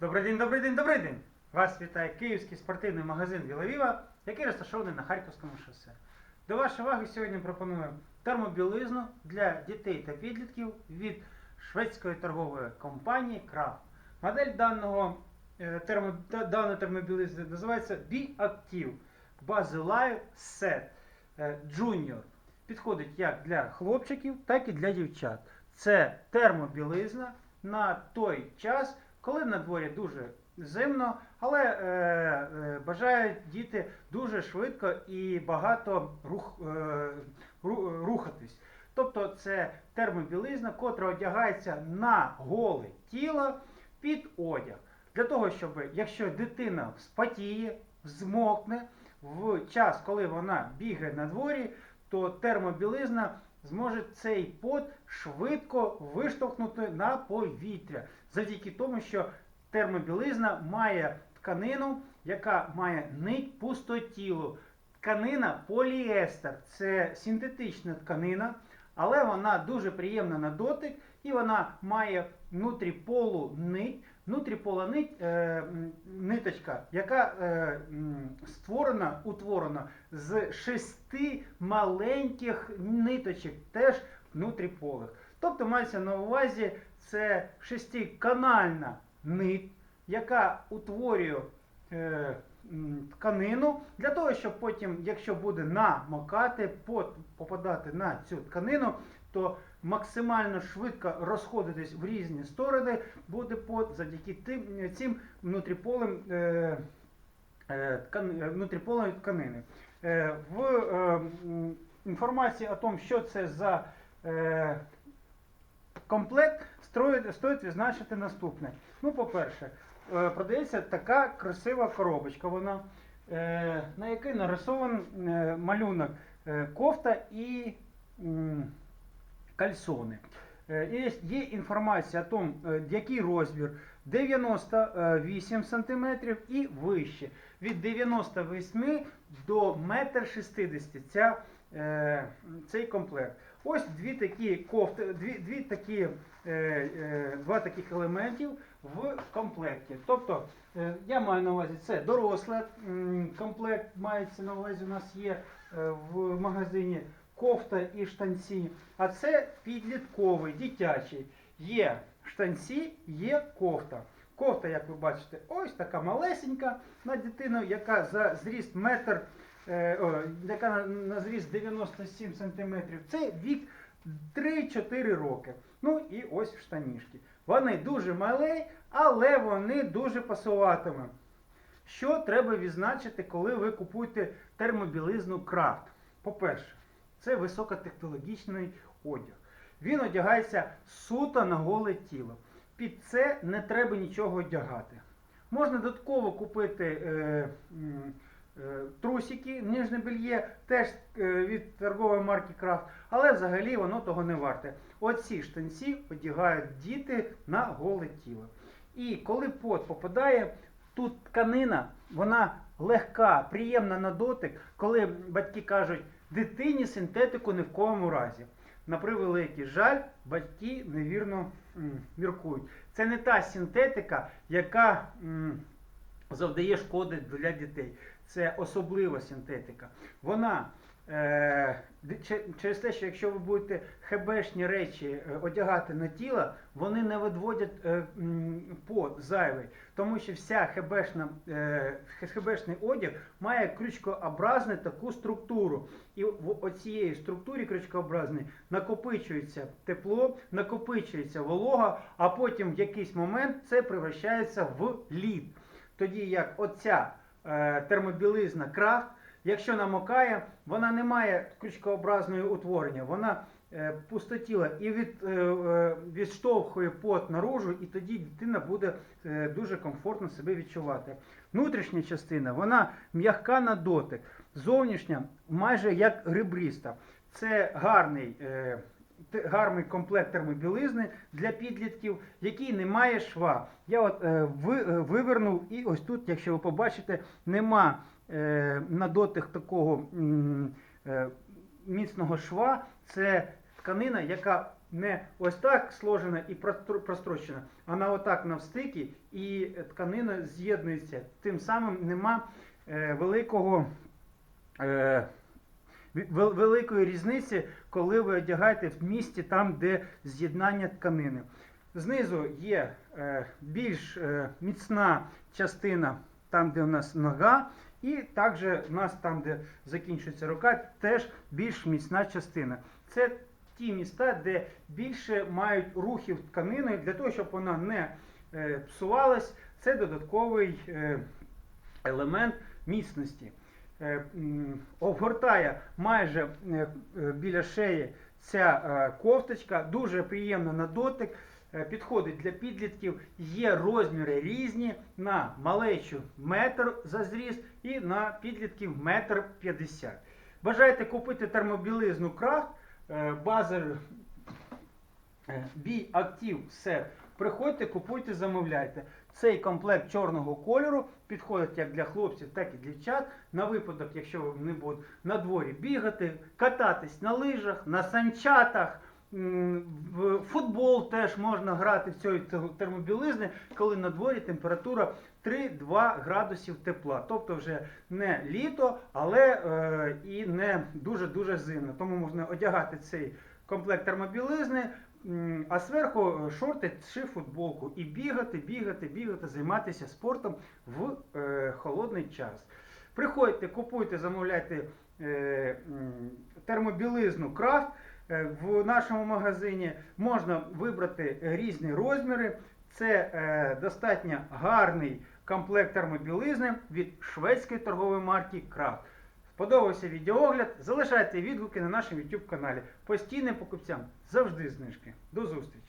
Добрий день, добрий день, добрий день! Вас вітає київський спортивний магазин Вілавіва, який розташований на Харківському шосе. До вашої уваги сьогодні пропонуємо термобілизну для дітей та підлітків від шведської торгової компанії Крафт. Модель даного е, термо, даної термобілизни називається B-Active Base Live Set Junior. Підходить як для хлопчиків, так і для дівчат. Це термобілизна на той час, коли на дворі дуже зимно, але е, е, бажають діти дуже швидко і багато рух, е, рухатись. Тобто це термобілизна, котра одягається на голе тіло під одяг. Для того, щоб якщо дитина спотіє, змокне в час, коли вона бігає на дворі, то термобілизна зможе цей пот швидко виштовхнути на повітря. Завдяки тому, що термобілизна має тканину, яка має нить пустотілу. Тканина поліестер це синтетична тканина, але вона дуже приємна на дотик і вона має внутрі полу нить, внутрі пола нить, е, ниточка, яка е, створена, утворена з шести маленьких ниточок, теж внутріполих. Тобто мається на увазі це шестиканальна нить, яка утворює е, тканину для того, щоб потім, якщо буде намокати, попадати на цю тканину, то максимально швидко розходитись в різні сторони буде пот завдяки тим, цим внутріполим е, е, е, внутріполої тканини. Е, в е, інформації о тому, що це за е, комплект, стоїть, стоїть відзначити наступне. Ну, по-перше, е, продається така красива коробочка, вона, е, на якій нарисований е, малюнок кофта і кальсони. Е, Є, інформація о тому, е, який розмір 98 см і вище. Від 98 до 1,60 м ця, е, цей комплект. Ось дві такі кофти, дві, дві такі, два таких елементів в комплекті. Тобто, я маю на увазі, це дорослий комплект, мається на увазі, у нас є в магазині кофта і штанці. А це підлітковий, дитячий. Є штанці, є кофта. Кофта, як ви бачите, ось така малесенька на дитину, яка за зріст метр, е, о, яка на, на зріст 97 см. Це вік 3-4 роки. Ну і ось штанішки. Вони дуже малі, але вони дуже пасуватимуть. Що треба відзначити, коли ви купуєте термобілизну крафт? По-перше, це високотехнологічний одяг. Він одягається суто на голе тіло. Під це не треба нічого одягати. Можна додатково купити е, е, трусики, ніжне бельє, теж е, від торгової марки Крафт, але взагалі воно того не варте. Оці штанці одягають діти на голе тіло. І коли пот попадає, тут тканина, вона легка, приємна на дотик, коли батьки кажуть, дитині синтетику ні в кому разі. На превеликий жаль, батьки невірно м, міркують. Це не та синтетика, яка м, завдає шкоди для дітей. Це особлива синтетика. Вона через те, що якщо ви будете хебешні речі е, одягати на тіло, вони не видводять е, пот зайвий, тому що вся хебешна, е, хебешний одяг має крючкообразну таку структуру. І в оцієї структурі крючкообразній накопичується тепло, накопичується волога, а потім в якийсь момент це превращається в лід. Тоді як оця е, термобілизна крафт, якщо намокає, вона не має крючкообразного утворення, вона е, пустотіла і від, е, е, відштовхує пот наружу, і тоді дитина буде е, дуже комфортно себе відчувати. Внутрішня частина вона м'яка на дотик, зовнішня майже як ребриста. Це гарний. Е, гарний комплект термобілизни для підлітків, який не має шва. Я от е, ви, е, вивернув, і ось тут, якщо ви побачите, нема на дотик такого е, міцного шва. Це тканина, яка не ось так сложена і простро- прострочена, вона отак навстики і тканина з'єднується. Тим самим нема е, великого. Е, великої різниці, коли ви одягаєте в місті там, де з'єднання тканини. Знизу є е, більш е, міцна частина, там, де у нас нога, і також у нас там, де закінчується рука, теж більш міцна частина. Це ті міста, де більше мають рухів тканини для того, щоб вона не е, псувалась. Це додатковий е, елемент міцності. Е, Обгортає майже біля шиї ця кофточка, дуже приємна на дотик, підходить для підлітків, є розміри різні на малечу метр за зріз і на підлітків метр п'ятдесят. Бажаєте купити термобілизну крафт, е, базер е, бій актив все. Приходьте, купуйте, замовляйте. Цей комплект чорного кольору підходить як для хлопців, так і дівчат. На випадок, якщо вони будуть на дворі бігати, кататись на лижах, на санчатах. В футбол теж можна грати в цієї термобілизни, коли на дворі температура 3-2 градусів тепла. Тобто вже не літо, але е, і не дуже-дуже зимно. Тому можна одягати цей комплект термобілизни, а зверху е, шорти чи футболку. І бігати, бігати, бігати, займатися спортом в е, холодний час. Приходьте, купуйте, замовляйте е, термобілизну крафт. Е, В нашому магазині можна вибрати різні розміри. Це е, достатньо гарний комплект термобілизни від шведської торгової марки Крафт. Сподобався відеоогляд? Залишайте відгуки на нашому YouTube каналі. Постійним покупцям завжди знижки. До зустрічі!